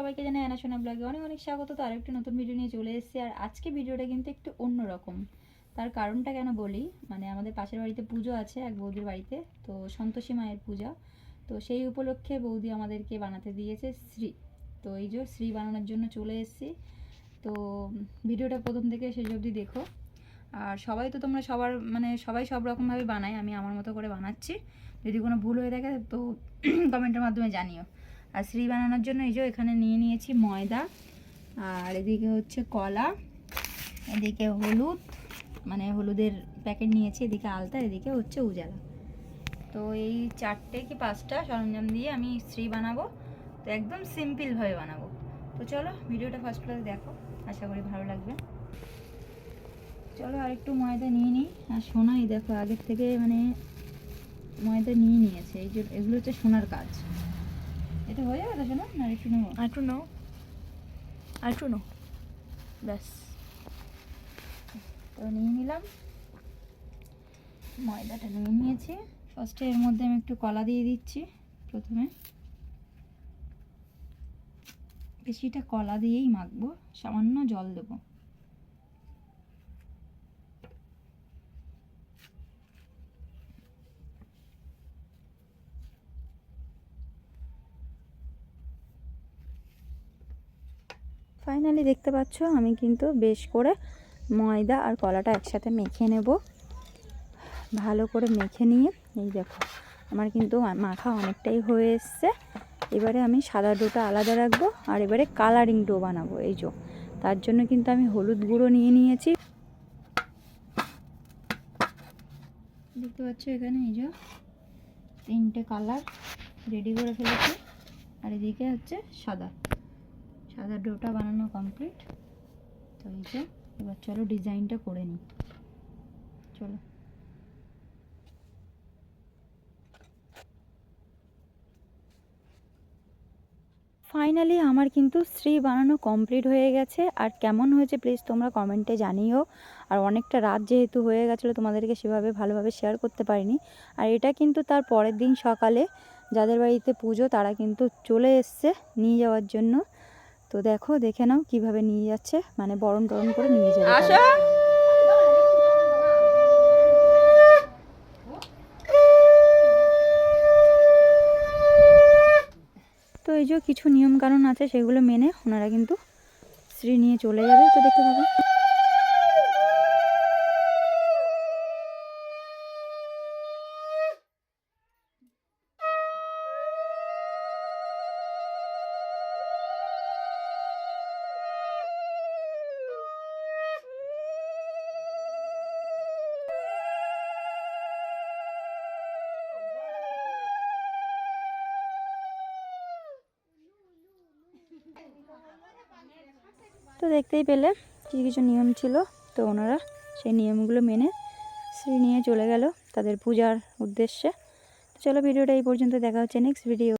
সবাইকে জানাই অ্যানাশোনা ব্লগে অনেক অনেক স্বাগত। তো আরেকটি নতুন ভিডিও নিয়ে চলে এসেছি। আর আজকে ভিডিওটা কিন্তু একটু অন্যরকম। তার কারণটা কেন বলি? মানে আমাদের পাশের বাড়িতে পুজো আছে, এক বৌদির বাড়িতে। তো সন্তোষী মায়ের পূজা। তো সেই উপলক্ষে বৌদি আমাদেরকে বানাতে দিয়েছে শ্রী। তো এই যে শ্রী বানানোর জন্য চলে এসেছি। তো ভিডিওটা প্রথম থেকে শেষ অবধি দেখো। আর সবাই তো তোমরা সবার মানে সবাই সব রকমভাবে বানায়। আমি আমার মতো করে বানাচ্ছি। যদি কোনো ভুল হয়ে থাকে তো কমেন্টের মাধ্যমে জানিও। আর শ্রী বানানোর জন্য এই যে এখানে নিয়ে নিয়েছি ময়দা। আর এদিকে হচ্ছে কলা, এদিকে হলুদ মানে হলুদের প্যাকেট নিয়েছি, এদিকে আলতা, এদিকে হচ্ছে উজালা। তো এই চারটে কি পাঁচটা সরঞ্জাম দিয়ে আমি শ্রী বানাবো? তো একদম সিম্পলভাবে বানাবো। তো চলো ভিডিওটা ফার্স্ট ক্লাস দেখো, আশা করি ভালো লাগবে। চলো আর একটু ময়দা নিয়ে নিই। আর সোনাই দেখো আগের থেকে মানে ময়দা নিয়ে নিয়েছে, এই যে এগুলো হচ্ছে সোনার কাজ। এটা হয়ে যাবে তো না আর একটু নেব। আর একটু নাও। আর একটু নাও। ব্যাস। তো নিয়ে নিলাম। ময়দাটা নিয়ে নিয়েছি। ফার্স্টে এর মধ্যে আমি একটু কলা দিয়ে দিচ্ছি প্রথমে। বেশিটা কলা দিয়েই মাখবো সামান্য জল দেবো। ফাইনালি দেখতে পাচ্ছ, আমি কিন্তু বেশ করে ময়দা আর কলাটা একসাথে মেখে নেব। ভালো করে মেখে নিয়ে, এই দেখো, আমার কিন্তু মাখা অনেকটাই হয়ে এসছে। এবারে আমি সাদা ডোটা আলাদা রাখব আর এবারে কালারিং ডো বানাবো, এই যে। তার জন্য কিন্তু আমি হলুদ গুঁড়ো নিয়ে নিয়েছি। দেখতে পাচ্ছ এখানে, এই যে তিনটে কালার রেডি করে ফেলেছি। আর এদিকে হচ্ছে সাদা। সাদা ডোটা বানানো কমপ্লিট তো এই যে, এবার চলো ডিজাইনটা করে নিই। চলো। ফাইনালি আমার কিন্তু শ্রী বানানো কমপ্লিট হয়ে গেছে। আর কেমন হয়েছে প্লিজ তোমরা কমেন্টে জানিও। আর অনেকটা রাত যেহেতু হয়ে গেছিল, তোমাদেরকে সেভাবে ভালোভাবে শেয়ার করতে পারিনি। আর এটা কিন্তু তার পরের দিন সকালে যাদের বাড়িতে পুজো, তারা কিন্তু চলে এসছে নিয়ে যাওয়ার জন্য। তো দেখো দেখে নাও কীভাবে নিয়ে যাচ্ছে। মানে বরণ টরণ করে নিয়ে যাবে তো এই যে কিছু নিয়ম কানুন আছে সেগুলো মেনে ওনারা কিন্তু শ্রী নিয়ে চলে যাবে। তো দেখতে পাবো। তো দেখতেই পেলে, কিছু কিছু নিয়ম ছিল তো ওনারা সেই নিয়মগুলো মেনে শ্রী নিয়ে চলে গেল তাদের পূজার উদ্দেশ্যে। তো চলো ভিডিওটা এই পর্যন্ত, দেখা হচ্ছে নেক্সট ভিডিও